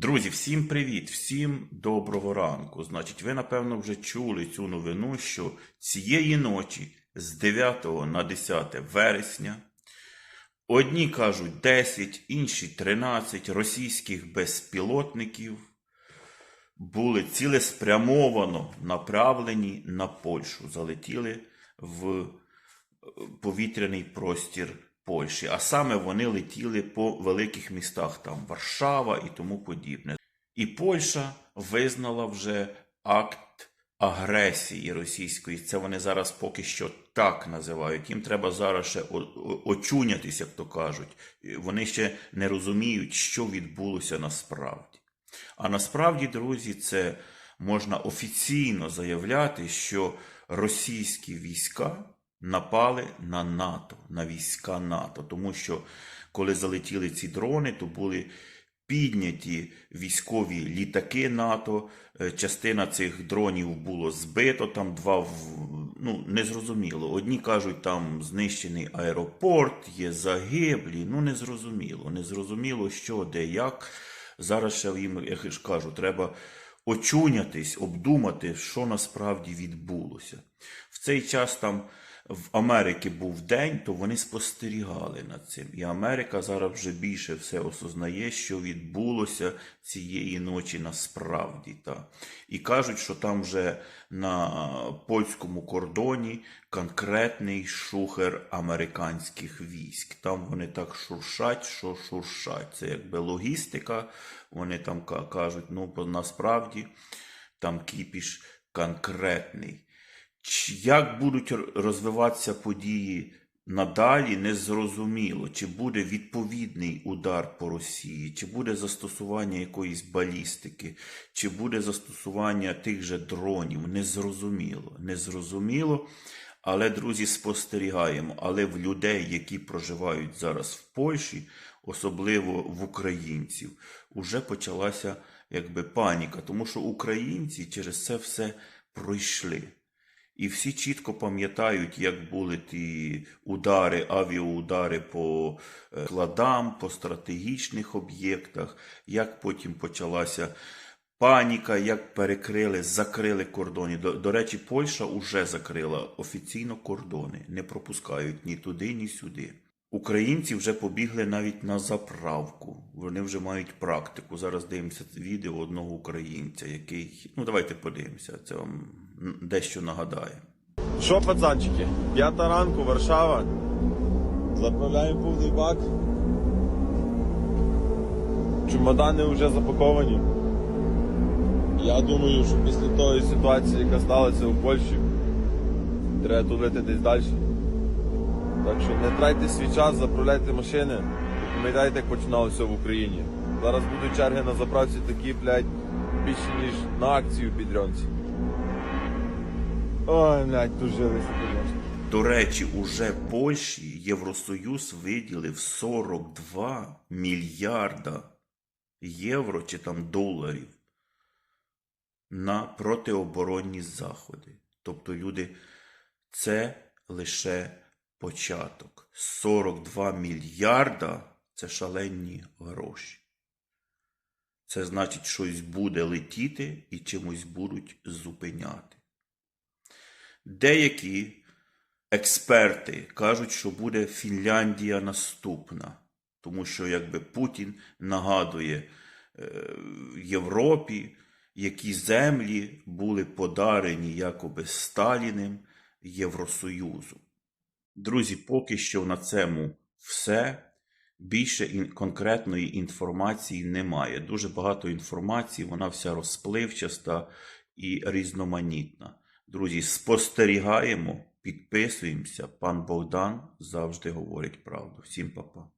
Друзі, всім привіт, всім доброго ранку. Значить, ви напевно вже чули цю новину, що цієї ночі з 9 на 10 вересня одні кажуть 10, інші 13 російських безпілотників були цілеспрямовано направлені на Польщу, залетіли в повітряний простір Польщі. А саме вони летіли по великих містах, там Варшава і тому подібне. І Польща визнала вже акт агресії російської. Це вони зараз поки що так називають. Їм треба зараз ще о- о- очунятись, як то кажуть. Вони ще не розуміють, що відбулося насправді. А насправді, друзі, це можна офіційно заявляти, що російські війська напали на НАТО, на війська НАТО, тому що коли залетіли ці дрони, то були підняті військові літаки НАТО. Е, Частина цих дронів було збито, там два ну незрозуміло. Одні кажуть, там знищений аеропорт, є загиблі. Ну незрозуміло. Незрозуміло, що, де, як. Зараз ще їм, я ж кажу, треба очунятись, обдумати, що насправді відбулося. В цей час там в Америці був день, то вони спостерігали над цим. І Америка зараз вже більше все осознає, що відбулося цієї ночі насправді. Та. І кажуть, що там вже на польському кордоні конкретний шухер американських військ. Там вони так шуршать, що шуршать. Це якби логістика. Вони там кажуть, ну насправді там кіпіш конкретний. Як будуть розвиватися події надалі, незрозуміло. Чи буде відповідний удар по Росії, чи буде застосування якоїсь балістики, чи буде застосування тих же дронів. Незрозуміло. Незрозуміло. Але, друзі, спостерігаємо. Але в людей, які проживають зараз в Польщі, особливо в українців, уже почалася якби паніка, тому що українці через це все пройшли. І всі чітко пам'ятають, як були ті удари, авіаудари по е, складам, по стратегічних об'єктах, як потім почалася паніка, як перекрили, закрили кордони. До, до речі, Польща вже закрила офіційно кордони, не пропускають ні туди, ні сюди. Українці вже побігли навіть на заправку. Вони вже мають практику. Зараз дивимося відео одного українця, який. Ну, давайте подивимося, це вам дещо нагадає. Що, пацанчики? П'ята ранку, Варшава. Заправляємо повний бак. Чемодани вже запаковані. Я думаю, що після тої ситуації, яка сталася у Польщі, треба тулити десь далі. Так що не трайте свій час, заправляйте машини пам'ятайте, як починалося в Україні. Зараз будуть черги на заправці такі, блядь, більше, ніж на акцію підрянці. Ой, блядь, тужилися, конечно. До речі, уже Польщі Євросоюз виділив 42 мільярда євро чи там доларів на протиоборонні заходи. Тобто, люди, це лише початок. 42 мільярда це шалені гроші. Це значить, щось буде летіти і чимось будуть зупиняти. Деякі експерти кажуть, що буде Фінляндія наступна, тому що якби Путін нагадує е, Європі, які землі були подарені якоби Сталіним Євросоюзу. Друзі, поки що на цьому все. Більше конкретної інформації немає. Дуже багато інформації, вона вся розпливчаста і різноманітна. Друзі, спостерігаємо, підписуємося. Пан Богдан завжди говорить правду. Всім па-па.